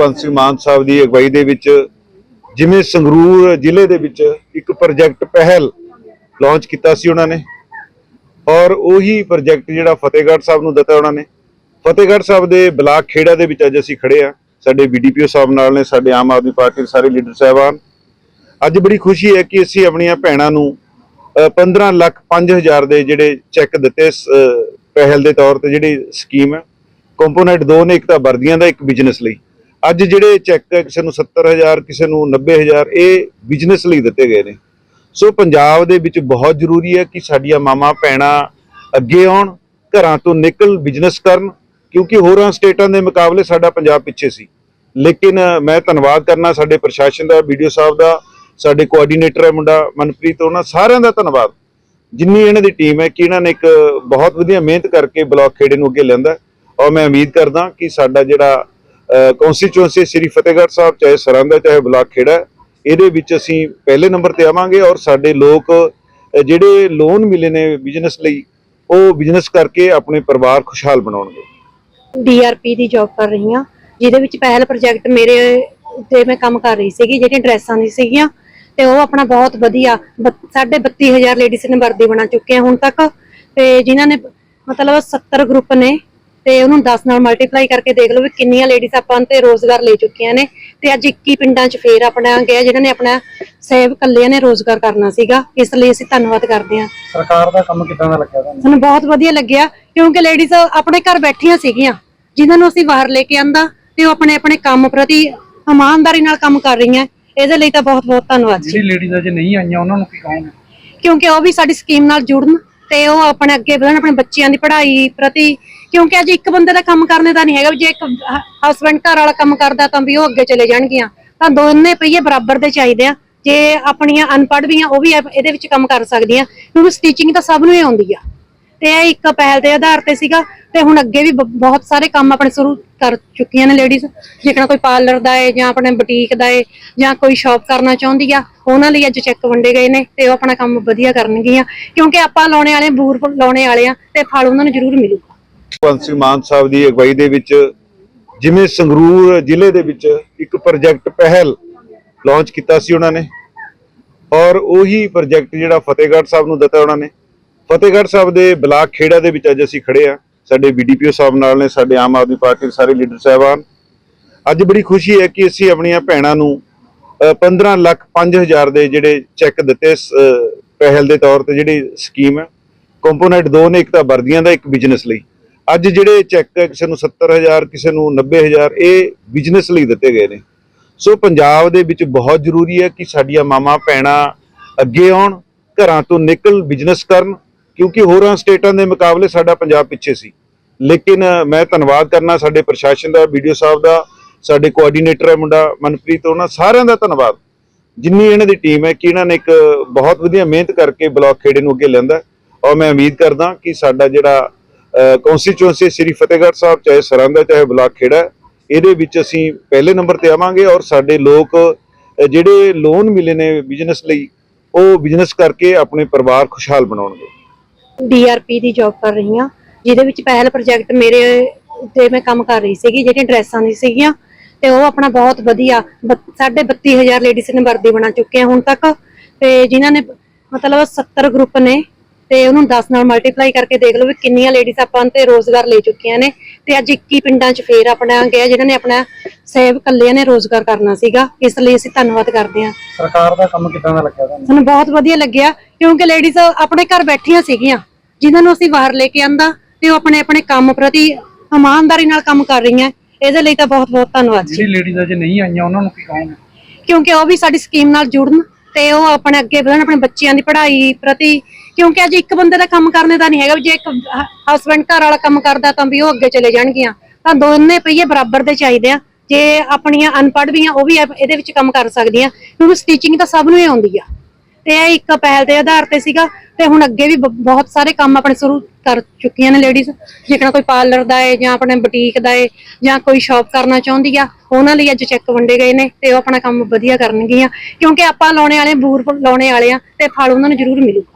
ਭਗਵੰਤ ਸਿੰਘ ਮਾਨ ਸਾਹਿਬ ਦੀ ਅਗਵਾਈ ਦੇ ਵਿੱਚ ਜਿਵੇਂ ਸੰਗਰੂਰ ਜ਼ਿਲ੍ਹੇ ਦੇ ਵਿੱਚ ਇੱਕ ਪ੍ਰੋਜੈਕਟ ਪਹਿਲ ਲਾਂਚ ਕੀਤਾ ਸੀ ਉਹਨਾਂ ਨੇ ਔਰ ਉਹੀ ਪ੍ਰੋਜੈਕਟ ਜਿਹੜਾ ਫਤਿਹਗੜ੍ਹ ਸਾਹਿਬ ਨੂੰ ਦਿੱਤਾ ਉਹਨਾਂ ਨੇ। ਫਤਿਹਗੜ੍ਹ ਸਾਹਿਬ ਦੇ ਬਲਾਕ ਖੇੜਾ ਦੇ ਵਿੱਚ ਅੱਜ ਅਸੀਂ ਖੜੇ ਆ ਸਾਡੇ ਬੀਡੀਪੀਓ ਸਾਹਿਬ ਨਾਲ ਨੇ ਸਾਡੇ ਆਮ ਆਦਮੀ ਪਾਰਟੀ ਦੇ ਸਾਰੇ ਲੀਡਰ ਸਾਹਿਬਾਨ। ਅੱਜ ਬੜੀ ਖੁਸ਼ੀ ਹੈ ਕਿ ਅਸੀਂ ਆਪਣੀਆਂ ਭੈਣਾਂ ਨੂੰ ਅ, 15 ਲੱਖ 5000 ਦੇ ਜਿਹੜੇ ਚੈੱਕ ਦਿੱਤੇ ਸ- ਪਹਿਲ ਦੇ ਤੌਰ ਤੇ ਜਿਹੜੀ ਸਕੀਮ ਹੈ। ਕੰਪੋਨੈਂਟ ਦੋ ਨੇ ਇੱਕ ਤਾਂ ਵਰਦੀਆਂ ਦਾ ਇੱਕ ਬਿਜ਼ਨਸ ਲਈ। ਅੱਜ ਜਿਹੜੇ ਚੈੱਕ ਕਿਸੇ ਨੂੰ 70000 ਕਿਸੇ ਨੂੰ 90000 ਇਹ ਬਿਜ਼ਨਸ ਲਈ ਦਿੱਤੇ ਗਏ ਨੇ। ਸੋ ਪੰਜਾਬ ਦੇ ਵਿੱਚ ਬਹੁਤ ਜ਼ਰੂਰੀ ਹੈ ਕਿ ਸਾਡੀਆਂ ਮਾਵਾਂ, ਭੈਣਾਂ ਅੱਗੇ ਆਉਣ, ਘਰਾਂ ਤੋਂ ਨਿਕਲ ਬਿਜ਼ਨਸ ਕਰਨ, ਕਿਉਂਕਿ ਹੋਰਾਂ ਸਟੇਟਾਂ ਦੇ ਮੁਕਾਬਲੇ ਸਾਡਾ ਪੰਜਾਬ ਪਿੱਛੇ ਸੀ। ਲੇਕਿਨ ਮੈਂ ਧੰਨਵਾਦ ਕਰਨਾ ਸਾਡੇ ਪ੍ਰਸ਼ਾਸਨ ਦਾ ਵੀਡੀਓ ਸਾਹਿਬ ਦਾ, ਸਾਡੇ ਕੋਆਰਡੀਨੇਟਰ ਹੈ ਮੁੰਡਾ ਮਨਪ੍ਰੀਤ, ਉਹਨਾਂ ਸਾਰਿਆਂ ਦਾ ਧੰਨਵਾਦ। ਜਿੰਨੀ ਇਹਨਾਂ ਦੀ ਟੀਮ ਹੈ ਕਿ ਇਹਨਾਂ ਨੇ ਇੱਕ ਬਹੁਤ ਵਧੀਆ ਮਿਹਨਤ ਕਰਕੇ ਬਲਾਕ ਖੇੜੇ ਨੂੰ ਅੱਗੇ ਲਿਆਂਦਾ ਔਰ ਮੈਂ ਉਮੀਦ ਕਰਦਾ ਕਿ ਸਾਡਾ ਜਿਹੜਾ ਕਨਸਟੀਚੁਐਂਸੀ ਸ੍ਰੀ ਫਤਿਹਗੜ੍ਹ ਸਾਹਿਬ, ਚਾਹੇ ਸਰਹੰਦ ਚਾਹੇ ਬਲਾਕ ਖੇੜਾ ਇਹਦੇ ਵਿੱਚ ਅਸੀਂ ਪਹਿਲੇ ਨੰਬਰ ਤੇ ਆਵਾਂਗੇ ਔਰ ਸਾਡੇ ਲੋਕ ਜਿਹੜੇ ਲੋਨ ਮਿਲੇ ਨੇ ਬਿਜ਼ਨਸ ਲਈ, ਉਹ ਬਿਜ਼ਨਸ ਕਰਕੇ ਆਪਣੇ ਪਰਿਵਾਰ ਖੁਸ਼ਹਾਲ ਬਣਾਉਣਗੇ। ਡੀਆਰਪੀ ਦੀ ਜੌਬ ਕਰ ਰਹੀ ਹਾਂ, ਜਿਹਦੇ ਵਿੱਚ ਪਹਿਲ ਪ੍ਰੋਜੈਕਟ ਮੇਰੇ ਤੇ ਮੈਂ ਕੰਮ ਕਰ ਰਹੀ ਸੀਗੀ, ਜਿਹੜੀਆਂ ਡਰੈਸਾਂ ਦੀ ਸੀਗੀਆਂ, ਤੇ ਉਹ ਆਪਣਾ ਬਹੁਤ ਵਧੀਆ, ਬ- ਸਾਢੇ 32000 ਲੇਡੀਜ਼ ਨੇ ਵਰਦੀ ਬਣਾ ਚੁੱਕੇ ਆ ਹੁਣ ਤੱਕ, ਤੇ ਜਿਨ੍ਹਾਂ ਨੇ, ਮਤਲਬ 70 ਗਰੁੱਪ ਨੇ ਤੇ ਉਹਨੂੰ 10 ਨਾਲ ਮਲਟੀਪਲਾਈ ਕਰਕੇ ਦੇਖ ਲਓ ਵੀ ਕਿੰਨੀਆਂ ਲੇਡੀਜ਼ ਆਪਾਂ ਤੇ ਰੋਜ਼ਗਾਰ ਲੈ ਚੁੱਕੀਆਂ ਨੇ ਤੇ ਅੱਜ 21 ਪਿੰਡਾਂ 'ਚ ਫੇਰ ਆਪਣਾ ਗਿਆ ਜਿਨ੍ਹਾਂ ਨੇ ਆਪਣਾ ਸੇਵ ਕੱਲਿਆਂ ਨੇ ਰੋਜ਼ਗਾਰ ਕਰਨਾ ਸੀਗਾ ਇਸ ਲਈ ਅਸੀਂ ਧੰਨਵਾਦ ਕਰਦੇ ਹਾਂ। ਸਰਕਾਰ ਦਾ ਕੰਮ ਕਿਦਾਂ ਦਾ ਲੱਗਿਆ ਤੁਹਾਨੂੰ? ਸਾਨੂੰ ਬਹੁਤ ਵਧੀਆ ਲੱਗਿਆ ਕਿਉਂਕਿ ਲੇਡੀਜ਼ ਆਪਣੇ ਘਰ ਬੈਠੀਆਂ ਸੀਗੀਆਂ ਜਿਨ੍ਹਾਂ ਨੂੰ ਅਸੀਂ ਬਾਹਰ ਲੈ ਕੇ ਆਂਦਾ ਤੇ ਉਹ ਆਪਣੇ ਆਪਣੇ ਕੰਮ ਪ੍ਰਤੀ ਇਮਾਨਦਾਰੀ ਨਾਲ ਕੰਮ ਕਰ ਰਹੀਆਂ। ਇਹਦੇ ਲਈ ਤਾਂ ਬਹੁਤ ਬਹੁਤ ਧੰਨਵਾਦ ਜੀ। ਜਿਹੜੀ ਲੇਡੀਜ਼ ਅਜੇ ਨਹੀਂ ਆਈਆਂ ਉਹਨਾਂ ਨੂੰ ਕੀ ਕਹੋਗੇ? ਕਿਉਂਕਿ ਉਹ ਵੀ ਸਾਡੀ ਸਕੀਮ ਨਾਲ ਜੁੜਨ ਤੇ ਉਹ ਆਪਣੇ ਅੱਗੇ ਵਧਣ ਆਪਣੇ ਬੱਚਿਆਂ ਦੀ ਪੜ੍ਹਾਈ ਪ੍ਰਤੀ ਕਿਉਂਕਿ ਅੱਜ ਇੱਕ ਬੰਦੇ ਦਾ ਕੰਮ ਕਰਨੇ ਦਾ ਨਹੀਂ ਹੈਗਾ ਵੀ ਜੇ ਇੱਕ ਹਸਬੰਡ ਘਰ ਵਾਲਾ ਕੰਮ ਕਰਦਾ ਤਾਂ ਵੀ ਉਹ ਅੱਗੇ ਚਲੇ ਜਾਣਗੀਆਂ। ਤਾਂ ਦੋਨੇ ਪਈਏ ਬਰਾਬਰ ਦੇ ਚਾਹੀਦੇ ਆ। ਜੇ ਆਪਣੀਆਂ ਅਨਪੜ੍ਹ ਵੀ ਆ, ਉਹ ਵੀ ਇਹਦੇ ਵਿੱਚ ਕੰਮ ਕਰ ਸਕਦੀਆਂ। ਕਿਉਂਕਿ ਸਟੀਚਿੰਗ ਤਾਂ ਸਭ ਨੂੰ ਹੀ ਆਉਂਦੀ ਆ। ਤੇ ਇਹ ਇੱਕ ਪਹਿਲ ਦੇ ਆਧਾਰ ਤੇ ਸੀਗਾ। ਤੇ ਹੁਣ ਅੱਗੇ ਵੀ ਬ- ਬਹੁਤ ਸਾਰੇ ਕੰਮ ਆਪਣੇ ਸ਼ੁਰੂ ਕਰ ਚੁੱਕੀਆਂ ਨੇ ਲੇਡੀਜ਼ ਜੇਕਰ ਕੋਈ ਪਾਰਲਰ ਦਾ ਹੈ ਜਾਂ ਆਪਣੇ ਬੁਟੀਕ ਦਾ ਹੈ ਜਾਂ ਕੋਈ ਸ਼ਾਪ ਕਰਨਾ ਚਾਹੁੰਦੀ ਆ, ਉਹਨਾਂ ਲਈ ਅੱਜ ਚੈੱਕ ਵੰਡੇ ਗਏ ਨੇ ਤੇ ਉਹ ਆਪਣਾ ਕੰਮ ਵਧੀਆ ਕਰਨਗੀਆਂ। ਕਿਉਂਕਿ ਆਪਾਂ ਲਾਉਣੇ ਵਾਲੇ ਬੂਰ ਲਾਉਣੇ ਵਾਲੇ ਆ ਤੇ ਫਲ ਉਹਨਾਂ ਨੂੰ ਜ਼ਰੂਰ ਮਿਲੂਗਾ। ਭਗਵੰਤ ਸਿੰਘ ਮਾਨ ਸਾਹਿਬ ਦੀ ਅਗਵਾਈ ਦੇ ਵਿੱਚ ਜਿਵੇਂ ਸੰਗਰੂਰ ਜ਼ਿਲ੍ਹੇ ਦੇ ਵਿੱਚ ਇੱਕ ਪ੍ਰੋਜੈਕਟ ਪਹਿਲ ਲਾਂਚ ਕੀਤਾ ਸੀ ਉਹਨਾਂ ਨੇ ਔਰ ਉਹੀ ਪ੍ਰੋਜੈਕਟ ਜਿਹੜਾ ਫਤਿਹਗੜ੍ਹ ਸਾਹਿਬ ਨੂੰ ਦਿੱਤਾ ਉਹਨਾਂ ਨੇ। ਫਤਿਹਗੜ੍ਹ ਸਾਹਿਬ ਦੇ ਬਲਾਕ ਖੇੜਾ ਦੇ ਵਿੱਚ ਅੱਜ ਅਸੀਂ ਖੜੇ ਆ ਸਾਡੇ ਬੀਡੀਪੀਓ ਸਾਹਿਬ ਨਾਲ ਨੇ ਸਾਡੇ ਆਮ ਆਦਮੀ ਪਾਰਟੀ ਦੇ ਸਾਰੇ ਲੀਡਰ ਸਾਹਿਬਾਨ। ਅੱਜ ਬੜੀ ਖੁਸ਼ੀ ਹੈ ਕਿ ਅਸੀਂ ਆਪਣੀਆਂ ਭੈਣਾਂ ਨੂੰ ਅ, 15 ਲੱਖ 5000 ਦੇ ਜਿਹੜੇ ਚੈੱਕ ਦਿੱਤੇ ਪਹਿਲ ਦੇ ਤੌਰ ਤੇ ਜਿਹੜੀ ਸਕੀਮ ਹੈ ਕੰਪੋਨੈਂਟ ਦੋ ਨੇ ਇੱਕ ਤਾਂ ਵਰਦੀਆਂ ਦਾ ਇੱਕ ਬਿਜ਼ਨਸ ਲਈ। ਅੱਜ ਜਿਹੜੇ ਚੈੱਕ ਕਿਸੇ ਨੂੰ 70000 ਕਿਸੇ ਨੂੰ 90000 ਇਹ ਬਿਜ਼ਨਸ ਲਈ ਦਿੱਤੇ ਗਏ ਨੇ। ਸੋ ਪੰਜਾਬ ਦੇ ਵਿੱਚ ਬਹੁਤ ਜ਼ਰੂਰੀ ਹੈ ਕਿ ਸਾਡੀਆਂ ਮਾਵਾਂ, ਭੈਣਾਂ ਅੱਗੇ ਆਉਣ, ਘਰਾਂ ਤੋਂ ਨਿਕਲ ਬਿਜ਼ਨਸ ਕਰਨ, ਕਿਉਂਕਿ ਹੋਰਾਂ ਸਟੇਟਾਂ ਦੇ ਮੁਕਾਬਲੇ ਸਾਡਾ ਪੰਜਾਬ ਪਿੱਛੇ ਸੀ। ਲੇਕਿਨ ਮੈਂ ਧੰਨਵਾਦ ਕਰਨਾ ਸਾਡੇ ਪ੍ਰਸ਼ਾਸਨ ਦਾ ਵੀਡੀਓ ਸਾਹਿਬ ਦਾ, ਸਾਡੇ ਕੋਆਰਡੀਨੇਟਰ ਹੈ ਮੁੰਡਾ ਮਨਪ੍ਰੀਤ, ਉਹਨਾਂ ਸਾਰਿਆਂ ਦਾ ਧੰਨਵਾਦ। ਜਿੰਨੀ ਇਹਨਾਂ ਦੀ ਟੀਮ ਹੈ ਕਿ ਇਹਨਾਂ ਨੇ ਇੱਕ ਬਹੁਤ ਵਧੀਆ ਮਿਹਨਤ ਕਰਕੇ ਬਲਾਕ ਖੇੜੇ ਨੂੰ ਅੱਗੇ ਲਿਆਂਦਾ ਔਰ ਮੈਂ ਉਮੀਦ ਕਰਦਾ ਕਿ ਸਾਡਾ ਜਿਹੜਾ ਕਨਸਟੀਚੁਐਂਸੀ ਸ੍ਰੀ ਫਤਿਹਗੜ੍ਹ ਸਾਹਿਬ, ਚਾਹੇ ਸਰਹੰਦ ਚਾਹੇ ਬਲਾਕ ਖੇੜਾ ਇਹਦੇ ਵਿੱਚ ਅਸੀਂ ਪਹਿਲੇ ਨੰਬਰ ਤੇ ਆਵਾਂਗੇ ਔਰ ਸਾਡੇ ਲੋਕ ਜਿਹੜੇ ਲੋਨ ਮਿਲੇ ਨੇ ਬਿਜ਼ਨਸ ਲਈ, ਉਹ ਬਿਜ਼ਨਸ ਕਰਕੇ ਆਪਣੇ ਪਰਿਵਾਰ ਖੁਸ਼ਹਾਲ ਬਣਾਉਣਗੇ। ਡੀਆਰਪੀ ਦੀ ਜੌਬ ਕਰ ਰਹੀ ਹਾਂ ਜਿਹਦੇ ਵਿੱਚ ਪਹਿਲ ਪ੍ਰੋਜੈਕਟ ਮੇਰੇ ਤੇ ਮੈਂ ਕੰਮ ਕਰ ਰਹੀ ਸੀਗੀ, ਜਿਹੜੀਆਂ ਡਰੈਸਾਂ ਦੀ ਸੀਗੀਆਂ, ਤੇ ਉਹ ਆਪਣਾ ਬਹੁਤ ਵਧੀਆ, ਬ- ਸਾਢੇ 32000 ਲੇਡੀਜ਼ ਨੇ ਵਰਦੀ ਬਣਾ ਚੁੱਕੇ ਆ ਹੁਣ ਤੱਕ, ਤੇ ਜਿਨ੍ਹਾਂ ਨੇ, ਮਤਲਬ 70 ਗਰੁੱਪ ਨੇ ਤੇ ਉਹਨੂੰ 10 ਨਾਲ ਮਲਟੀਪਲਾਈ ਕਰਕੇ ਦੇਖ ਲਓ ਵੀ ਕਿੰਨੀਆਂ ਲੇਡੀਜ਼ ਆਪਾਂ ਤੇ ਰੋਜ਼ਗਾਰ ਲੈ ਚੁੱਕੀਆਂ ਨੇ ਤੇ ਅੱਜ 21 ਪਿੰਡਾਂ 'ਚ ਫੇਰ ਆਪਣਾ ਗਿਆ ਜਿਨ੍ਹਾਂ ਨੇ ਆਪਣਾ ਸੇਵ ਕੱਲਿਆਂ ਨੇ ਰੋਜ਼ਗਾਰ ਕਰਨਾ ਸੀਗਾ ਇਸ ਲਈ ਅਸੀਂ ਧੰਨਵਾਦ ਕਰਦੇ ਹਾਂ। ਸਰਕਾਰ ਦਾ ਕੰਮ ਕਿਦਾਂ ਦਾ ਲੱਗਿਆ ਤੁਹਾਨੂੰ? ਸਾਨੂੰ ਬਹੁਤ ਵਧੀਆ ਲੱਗਿਆ ਕਿਉਂਕਿ ਲੇਡੀਜ਼ ਆਪਣੇ ਘਰ ਬੈਠੀਆਂ ਸੀਗੀਆਂ ਜਿਨ੍ਹਾਂ ਨੂੰ ਅਸੀਂ ਬਾਹਰ ਲੈ ਕੇ ਆਂਦਾ ਤੇ ਉਹ ਆਪਣੇ ਆਪਣੇ ਕੰਮ ਪ੍ਰਤੀ ਇਮਾਨਦਾਰੀ ਨਾਲ ਕੰਮ ਕਰ ਰਹੀਆਂ ਇਹਦੇ ਲਈ ਤਾਂ ਬਹੁਤ ਬਹੁਤ ਧੰਨਵਾਦ ਜੀ। ਜਿਹੜੀ ਲੇਡੀਜ਼ ਅਜੇ ਨਹੀਂ ਆਈਆਂ ਉਹਨਾਂ ਨੂੰ ਕੀ ਕਹੋਗੇ? ਕਿਉਂਕਿ ਉਹ ਵੀ ਸਾਡੀ ਸਕੀਮ ਨਾਲ ਜੁੜਨ ਤੇ ਉਹ ਆਪਣੇ ਅੱਗੇ ਵਧਣ, ਆਪਣੇ ਬੱਚਿਆਂ ਦੀ ਪੜ੍ਹਾਈ ਪ੍ਰਤੀ, ਕਿਉਂਕਿ ਅੱਜ ਇੱਕ ਬੰਦੇ ਦਾ ਕੰਮ ਕਰਨੇ ਦਾ ਨਹੀਂ ਹੈਗਾ, ਵੀ ਜੇ ਇੱਕ ਹਸਬੰਡ ਘਰ ਵਾਲਾ ਕੰਮ ਕਰਦਾ ਤਾਂ ਵੀ ਉਹ ਅੱਗੇ ਚਲੇ ਜਾਣਗੀਆਂ। ਤਾਂ ਦੋਨੇ ਪਈਏ ਬਰਾਬਰ ਦੇ ਚਾਹੀਦੇ ਆ। ਜੇ ਆਪਣੀਆਂ ਅਨਪੜ੍ਹ ਵੀ ਆ, ਉਹ ਵੀ ਇਹਦੇ ਵਿੱਚ ਕੰਮ ਕਰ ਸਕਦੀਆਂ। ਕਿਉਂਕਿ ਸਟੀਚਿੰਗ ਤਾਂ ਸਭ ਨੂੰ ਹੀ ਆਉਂਦੀ ਆ। ਤੇ ਇਹ ਇੱਕ ਪਹਿਲ ਦੇ ਆਧਾਰ ਤੇ ਸੀਗਾ ਤੇ ਹੁਣ ਅੱਗੇ ਵੀ ਬ- ਬਹੁਤ ਸਾਰੇ ਕੰਮ ਆਪਣੇ ਸ਼ੁਰੂ ਕਰ ਚੁੱਕੀਆਂ ਨੇ ਲੇਡੀਜ਼ ਜੇਕਰ ਕੋਈ ਪਾਰਲਰ ਦਾ ਹੈ ਜਾਂ ਆਪਣੇ ਬੁਟੀਕ ਦਾ ਹੈ ਜਾਂ ਕੋਈ ਸ਼ਾਪ ਕਰਨਾ ਚਾਹੁੰਦੀ ਆ, ਉਹਨਾਂ ਲਈ ਅੱਜ ਚੈੱਕ ਵੰਡੇ ਗਏ ਨੇ ਤੇ ਉਹ ਆਪਣਾ ਕੰਮ ਵਧੀਆ ਕਰਨਗੀਆਂ। ਕਿਉਂਕਿ ਆਪਾਂ ਲਾਉਣੇ ਵਾਲੇ ਬੂਰ ਲਾਉਣੇ ਵਾਲੇ ਆ ਤੇ ਫਲ ਉਹਨਾਂ ਨੂੰ ਜ਼ਰੂਰ ਮਿਲੂਗਾ।